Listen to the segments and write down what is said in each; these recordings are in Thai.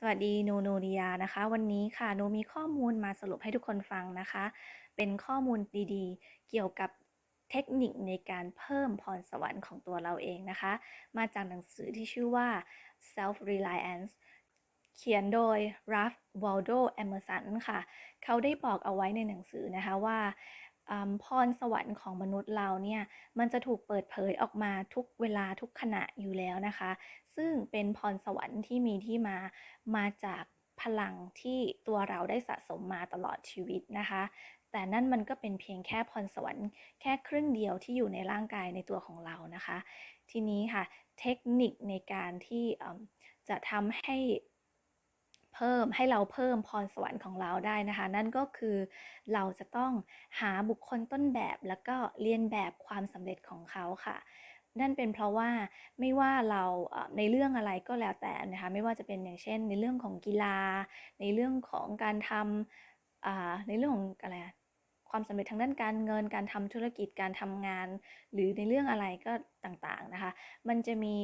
สวัสดีโนโนริยานะคะ วันนี้ค่ะโนมีข้อมูลมาสรุปให้ทุกคนฟังนะคะ เป็นข้อมูลดีๆ เกี่ยวกับเทคนิคในการเพิ่มพรสวรรค์ของตัวเราเองนะคะ มาจากหนังสือที่ชื่อว่า self reliance เขียนโดย Ralph Waldo Emerson ค่ะ เขาได้บอกเอาไว้ในหนังสือนะคะว่า พรสวรรค์ของมนุษย์เราเนี่ยมันจะถูกเปิดเผยออกมาทุกเวลาทุกขณะอยู่แล้วนะคะ ซึ่งเป็นพรสวรรค์ที่มีที่มามาจากพลังที่ตัวเราได้สะสมมาตลอดชีวิตนะคะ แต่นั่นมันก็เป็นเพียงแค่พรสวรรค์แค่ครึ่งเดียวที่อยู่ในร่างกายในตัวของเรานะคะ ทีนี้ค่ะเทคนิคในการที่จะทำให้ เพิ่มให้เราเพิ่มพรสวรรค์ของเราได้นะคะ นั่นก็คือเราจะต้องหาบุคคลต้นแบบแล้วก็เรียนแบบความสำเร็จของเขาค่ะนั่นเป็นเพราะว่าไม่ว่าเราในเรื่องอะไรก็แล้วแต่นะคะไม่ว่าจะเป็นอย่างเช่น ในเรื่องของกีฬา ในเรื่องของการทำในเรื่องของอะไร ความสำเร็จทางด้านการเงิน การทำธุรกิจการทำงาน หรือในเรื่องอะไรก็ต่างๆนะคะ มันจะมี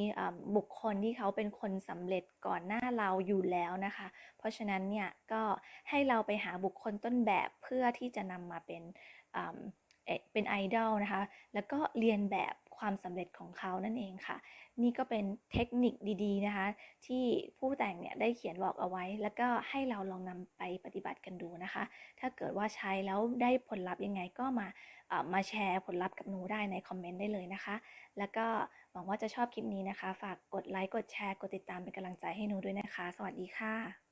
บุคคลที่เขาเป็นคนสำเร็จก่อนหน้าเราอยู่แล้วนะคะ เพราะฉะนั้นเนี่ยก็ให้เราไปหาบุคคลต้นแบบเพื่อที่จะนำมาเป็นเป็นไอดอลนะคะ แล้วก็เรียนแบบ ความสำเร็จของเขานั่นเองค่ะ นี่ก็เป็นเทคนิคดี ๆ นะคะ ที่ผู้แต่งเนี่ยได้เขียนบอกเอาไว้ แล้วก็ให้เราลองนำไปปฏิบัติกันดูนะคะ ถ้าเกิดว่าใช้แล้วได้ผลลัพธ์ยังไงก็มามาแชร์ผลลัพธ์กับหนูได้ในคอมเมนต์ได้เลยนะคะ แล้วก็หวังว่าจะชอบคลิปนี้นะคะ ฝากกดไลค์กดแชร์กดติดตามเป็นกำลังใจให้หนูด้วยนะคะ สวัสดีค่ะ